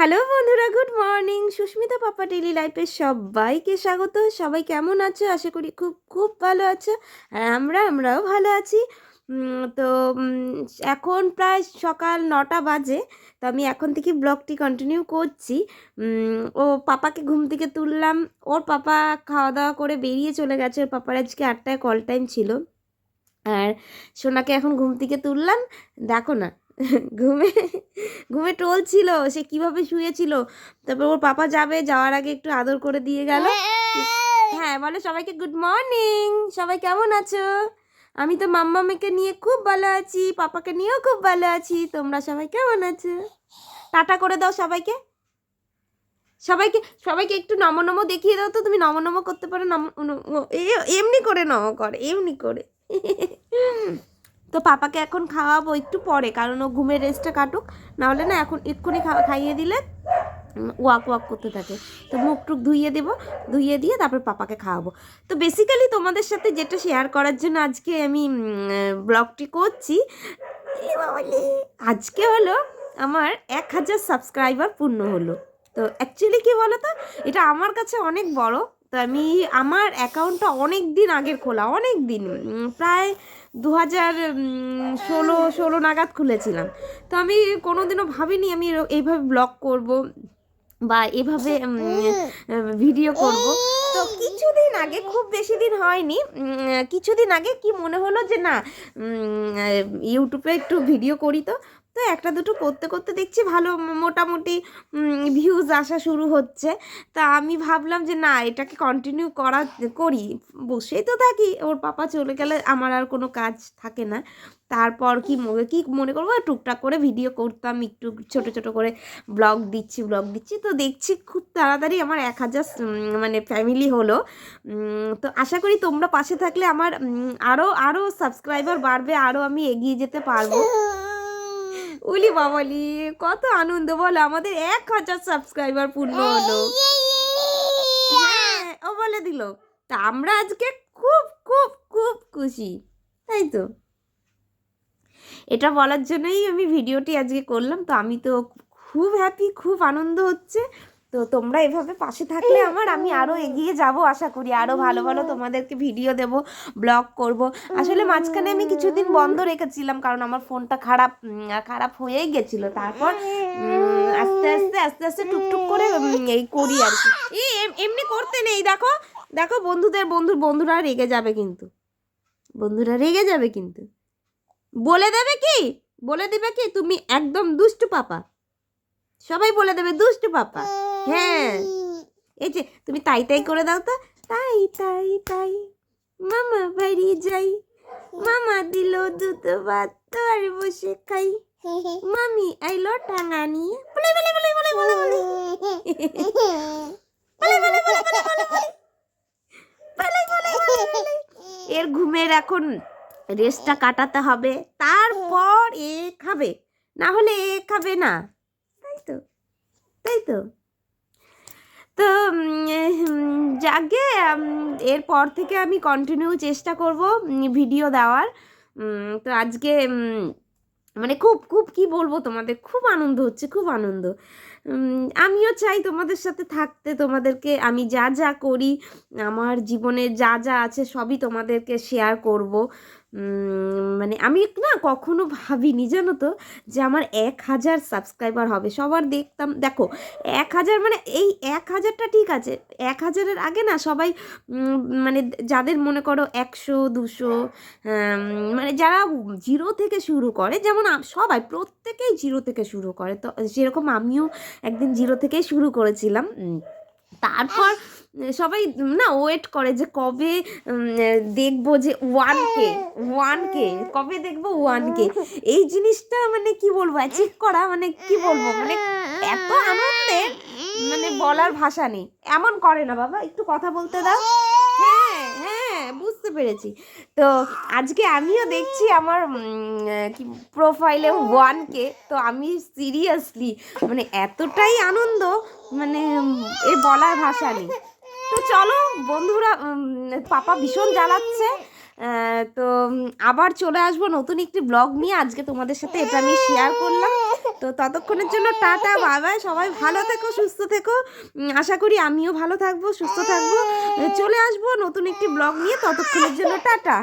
Hello বন্ধুরা, good morning. Susmita papa daily লাইফে সবাইকে স্বাগত। সবাই কেমন আছো? আশা করি খুব খুব ভালো আছো। আর আমরা, আমরাও ভালো আছি। তো এখন প্রায় সকাল নটা বাজে। তো আমি এখন থেকে ব্লগটি কন্টিনিউ করছি। ও পাপাকে ঘুম থেকে তুললাম। ওর পাপা খাওয়া দাওয়া করে বেরিয়ে চলে গেছে। ওর পাপার আজকে আটটায় কল টাইম ছিল। আর সোনাকে এখন ঘুম থেকে তুললাম। দেখো না ঘুমে ঘুমে টোল ছিল সে কীভাবে শুয়েছিল? তারপর ওর পাপা যাবে যাওয়ার আগে একটু আদর করে দিয়ে গেল। হ্যাঁ বলো সবাইকে গুড মর্নিং সবাই কেমন আছো? আমি তো মাম্মামিকে নিয়ে খুব ভালো আছি পাপাকে নিয়েও খুব ভালো আছি। তোমরা সবাই কেমন আছো? টাটা করে দাও সবাইকে। সবাইকে সবাইকে একটু নম নম দেখিয়ে দাও তো তুমি নম নম করতে পারো নম এমনি করে নম করে এমনি করে। তো পাপাকে এখন খাওয়াবো একটু পরে, কারণ ও ঘুমের রেস্টটা কাটুক, নাহলে না এখন এক্ষুনি খাইয়ে দিলে ওয়াক ওয়াক করতে থাকে। তো মুখ টুক ধুইয়ে দেবো, ধুইয়ে দিয়ে তারপর পাপাকে খাওয়াবো। তো বেসিক্যালি তোমাদের সাথে যেটা শেয়ার করার জন্য আজকে আমি ব্লগটি করছি আজকে হলো আমার এক হাজার সাবস্ক্রাইবার পূর্ণ হলো। তো অ্যাকচুয়ালি কী বলো তো এটা আমার কাছে অনেক বড়। তো আমি, আমার অ্যাকাউন্টটা অনেক দিন আগের খোলা, অনেক দিন প্রায় দু হাজার ষোলো ষোলো নাগাদ খুলেছিলাম। তো আমি কোনোদিনও ভাবিনি আমি এইভাবে ব্লগ করব বা এভাবে ভিডিও করব। তো কিছুদিন আগে, খুব বেশি দিন হয়নি কিছুদিন আগে কি মনে হলো যে না ইউটিউবে একটু ভিডিও করি তো। তো একটা দুটো করতে করতে দেখছি ভালো মোটামুটি ভিউজ আসা শুরু হচ্ছে। তা আমি ভাবলাম যে না, এটাকে কন্টিনিউ করা, করি। বসেই তো থাকি। ওর পাপা চলে গেলে আমার আর কোনো কাজ থাকে না। তারপর কি কি মনে করব? টুকটাক করে ভিডিও করতাম, একটু ছোট ছোট করে ব্লগ দিচ্ছি ব্লগ দিচ্ছি। তো দেখছি খুব তাড়াতাড়ি আমার এক হাজার মানে ফ্যামিলি হলো। তো আশা করি তোমরা পাশে থাকলে আমার আরও আরও সাবস্ক্রাইবার বাড়বে আরও আমি এগিয়ে যেতে পারব। উলি বাবালি কত আনন্দ, বলো, আমাদের এক হাজার সাবস্ক্রাইবার পূর্ণ হলো। হ্যাঁ ও বলে দিল, তা আমরা আজকে খুব খুব খুব খুশি, তাই তো? এটা বলার জন্যই আমি ভিডিওটি আজকে করলাম, তো আমি তো খুব হ্যাপি খুব আনন্দ হচ্ছে। তো তোমরা এভাবে পাশে থাকলে আমার আমি আরও এগিয়ে যাব আশা করি। আরও ভালো ভালো তোমাদেরকে ভিডিও দেব ব্লগ করব। আসলে মাঝখানে আমি কিছুদিন বন্ধ রেখেছিলাম কারণ আমার ফোনটা খারাপ খারাপ হয়েই গেছিল। তারপর আস্তে আস্তে আস্তে আস্তে টুকটুক করে এই করি আর কি। এমনি করতে নেই দেখো দেখো বন্ধুদের বন্ধুর বন্ধুরা রেগে যাবে কিন্তু। বন্ধুরা রেগে যাবে কিন্তু। বলে দেবে কি? বলে দেবে কি? তুমি একদম দুষ্টু পাপা। সবাই বলে দেবে দুষ্টু পাপা। হ্যাঁ এই যে তুমি তাই তাই করে দাও তো তাই তাই তাই মামা বাড়ি যাই মামা দিল দুটো ভাত তো আর বসে খাই মামি আইলো টাঙা নিয়ে বলে বলে বলে বলে বলে বলে এর ঘুমের এখন রেস্টটা কাটাতে হবে তারপর এ খাবে না হলে এ খাবে না তাই তো তাই তো যাকে এরপর থেকে আমি কন্টিনিউ চেষ্টা করব ভিডিও দেওয়ার। তো আজকে মানে খুব খুব কি বলব তোমাদের? খুব আনন্দ হচ্ছে, খুব আনন্দ। আমিও চাই তোমাদের সাথে থাকতে, তোমাদেরকে আমি যা যা করি, আমার জীবনে যা যা আছে সবই তোমাদেরকে শেয়ার করব। মানে আমি না কখনো ভাবিনি, জানো তো, যে আমার এক হাজার সাবস্ক্রাইবার হবে। সবার দেখতাম, দেখো, এক হাজার মানে এই এক হাজারটা ঠিক আছে, এক হাজারের আগে না সবাই মানে যাদের মনে করো একশো, দুশো মানে যারা জিরো থেকে শুরু করে, যেমন সবাই, প্রত্যেকেই জিরো থেকে শুরু করে। তো, সেরকম আমিও একদিন জিরো থেকেই শুরু করেছিলাম। তারপর সবাই না ওয়েট করে যে কবে দেখব যে ওয়ান কে ওয়ান কে কবে দেখব ওয়ান কে এই জিনিসটা মানে কি বলব অ্যাচিভ করা মানে কি বলব মানে এত আনন্দের মানে বলার ভাষা নেই। এমন করে না বাবা, একটু কথা বলতে দাও। বুঝতে পেরেছি। তো আজকে আমিও দেখছি আমার কি প্রোফাইলে ওয়ানকে তো আমি সিরিয়াসলি মানে এতটাই আনন্দ মানে এ বলার ভাষা নেই। তো চলো, বন্ধুরা পাপা ভীষণ জ্বালাচ্ছে। তো আবার চলে আসব নতুন একটি ব্লগ নিয়ে। আজকে তোমাদের সাথে এটা আমি শেয়ার করলাম। তো ততক্ষণের জন্য টাটা বাবাই সবাই ভালো থেকো সুস্থ থেকো। আশা করি আমিও ভালো থাকব সুস্থ থাকব। চলে আসব নতুন একটি ব্লগ নিয়ে। ততক্ষণের জন্য টাটা।